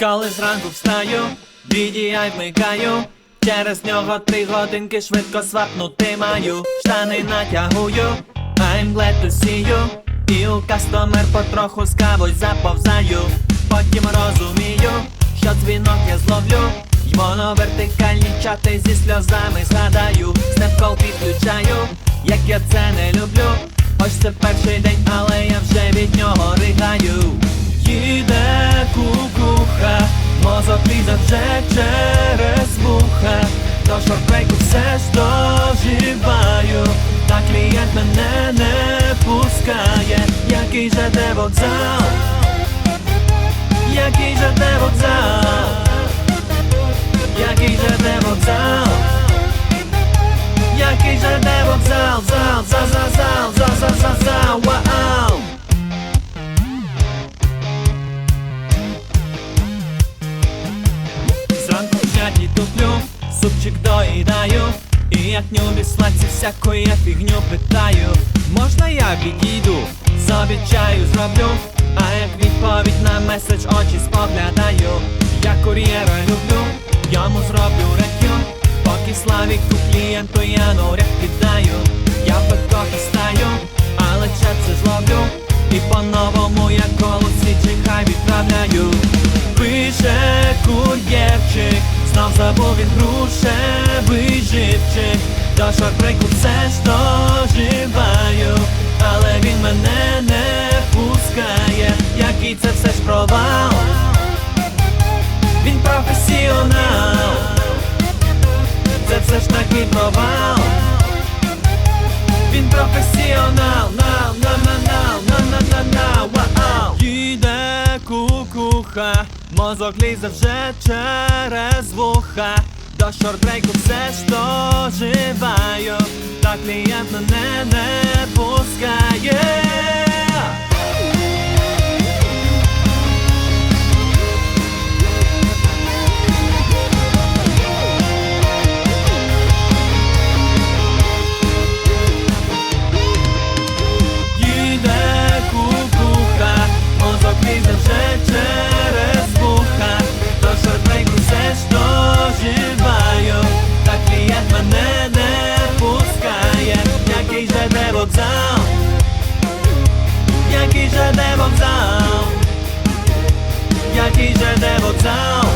Коли зранку встаю, VDI вмикаю. Через нього три годинки швидко свапнути маю Штани натягую, I'm glad to see you. І у кастомер потроху з кавою заповзаю. Потім розумію, що дзвінок я зловлю. Ймо на вертикальні чати зі сльозами згадаю. Снепкол підключаю, як я це не люблю. Ось це перший день, через вуха. До шорбрейку все ж доживаю Та клієнт мене не пускає. Який же де вокзал? Який же де вокзал? Який же де вокзал? Який же де вокзал? Зал, зал, зал, зал, зал, зал, зал, зал, туплю, супчик доїдаю. І як нюбі сладці всяку я фігню питаю. Можна я відійду, собі зроблю? А як відповідь на меседж очі споглядаю. Я кур'єра люблю, йому зроблю рекю. Поки славіку клієнту я норяк кидаю Я в стаю, забув він грушевий живчик До шорбрейку все доживаю, але він мене не пускає, який це все ж провал? Він професіонал, це все ж таки провал. Він професіонал, нал, на на нал, на на на на Їде кукуха, мозок лізе вже через вуха. До шортрейку все ж доживаю, та клієнт мене не пускає де вокзал, який же де вокзал.